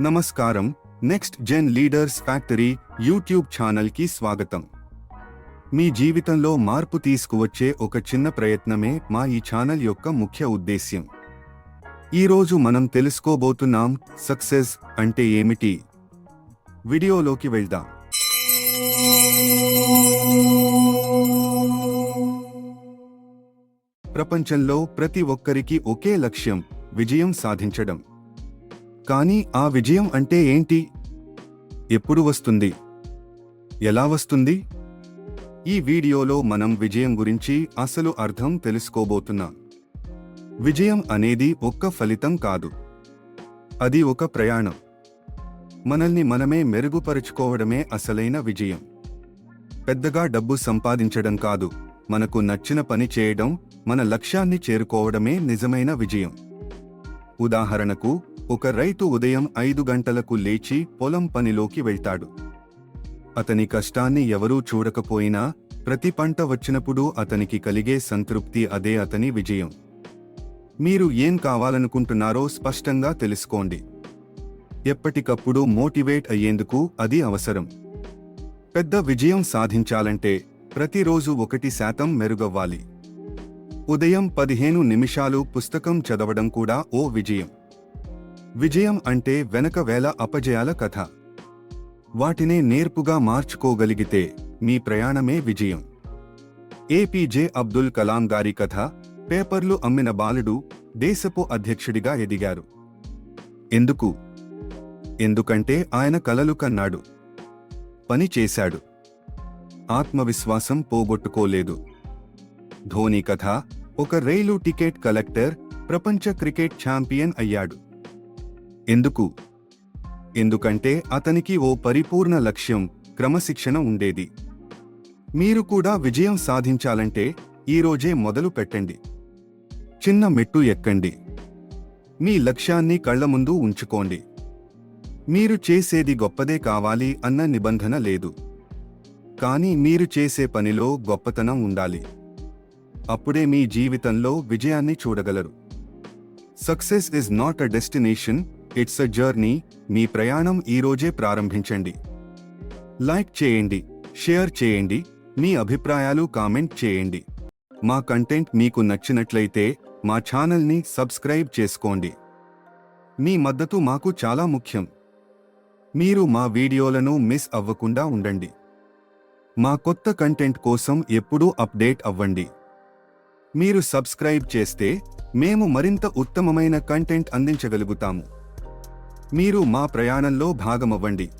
నమస్కారం. Next gen leaders factory YouTube ఛానల్కి స్వాగతం. మీ జీవితంలో మార్పు తీసుకువచ్చే ఒక చిన్న ప్రయత్నమే మా ఈ ఛానల్ యొక్క ముఖ్య ఉద్దేశ్యం. ఈరోజు మనం తెలుసుకోబోతున్నాం సక్సెస్ అంటే ఏమిటి? వీడియోలోకి వెళ్దాం. ప్రపంచంలో ప్రతి ఒక్కరికి ఒకే లక్ష్యం విజయం సాధించడం. కానీ ఆ విజయం అంటే ఏంటి? ఎప్పుడు వస్తుంది? ఎలా వస్తుంది? ఈ వీడియోలో మనం విజయం గురించి అసలు అర్థం తెలుసుకోబోతున్నాం. విజయం అనేది ఒక్క ఫలితం కాదు. అది ఒక ప్రయాణం. మనల్ని మనమే మెరుగుపరుచుకోవడమే అసలైన విజయం. పెద్దగా డబ్బు సంపాదించడం కాదు. మనకు నచ్చిన పని చేయడం మన లక్ష్యాన్ని చేరుకోవడమే నిజమైన విజయం. ఉదాహరణకు ఒక రైతు ఉదయం ఐదు గంటలకు లేచి పొలం పనిలోకి వెళ్తాడు. అతని కష్టాన్ని ఎవరూ చూడకపోయినా ప్రతి పంట వచ్చినప్పుడు అతనికి కలిగే సంతృప్తి అదే అతని విజయం. మీరు ఏం కావాలనుకుంటున్నారో స్పష్టంగా తెలుసుకోండి. ఎప్పటికప్పుడు మోటివేట్ అయ్యేందుకు అది అవసరం. పెద్ద విజయం సాధించాలంటే ప్రతిరోజు ఒకటి శాతం మెరుగవ్వాలి. ఉదయం పదిహేను నిమిషాలు పుస్తకం చదవడం కూడా ఓ విజయం. విజయం అంటే వెనక వేల అపజయాల కథ. వాటినే నేర్పుగా మార్చుకోగలిగితే మీ ప్రయాణమే విజయం. ఏపీజే అబ్దుల్ కలాం గారి కథ పేపర్లు అమ్మిన బాలుడు దేశపు అధ్యక్షుడిగా ఎదిగారు. ఎందుకు? ఎందుకంటే ఆయన కలలు కన్నాడు. పని చేశాడు. ఆత్మవిశ్వాసం పోగొట్టుకోలేదు. ధోని కథ ఒక రైలు టికెట్ కలెక్టర్ ప్రపంచ క్రికెట్ ఛాంపియన్ అయ్యాడు. ఎందుకు? ఎందుకంటే అతనికి ఓ పరిపూర్ణ లక్ష్యం క్రమశిక్షణ ఉండేది. మీరు కూడా విజయం సాధించాలంటే ఈరోజే మొదలు పెట్టండి. చిన్న మెట్టు ఎక్కండి. మీ లక్ష్యాన్ని కళ్ళ ముందు ఉంచుకోండి. మీరు చేసేది గొప్పదే కావాలి అన్న నిబంధన లేదు. కానీ మీరు చేసే పనిలో గొప్పతనం ఉండాలి. అప్పుడే మీ జీవితంలో విజయాన్ని చూడగలరు. Success is not a destination it's a journey మీ ప్రయాణం ఈరోజే ప్రారంభించండి. లైక్ చేయండి షేర్ చేయండి మీ అభిప్రాయాలు కామెంట్ చేయండి. మా కంటెంట్ మీకు నచ్చినట్లయితే మా ఛానల్ని సబ్స్క్రైబ్ చేసుకోండి. మీ మద్దతు మాకు చాలా ముఖ్యం. మీరు మా వీడియోలను మిస్ అవ్వకుండా ఉండండి. మా కొత్త కంటెంట్ కోసం ఎప్పుడూ అప్డేట్ అవ్వండి. మీరు సబ్స్క్రైబ్ చేస్తే మేము మరింత ఉత్తమమైన కంటెంట్ అందించగలుగుతాము. మీరు మా ప్రయాణంలో భాగమవ్వండి.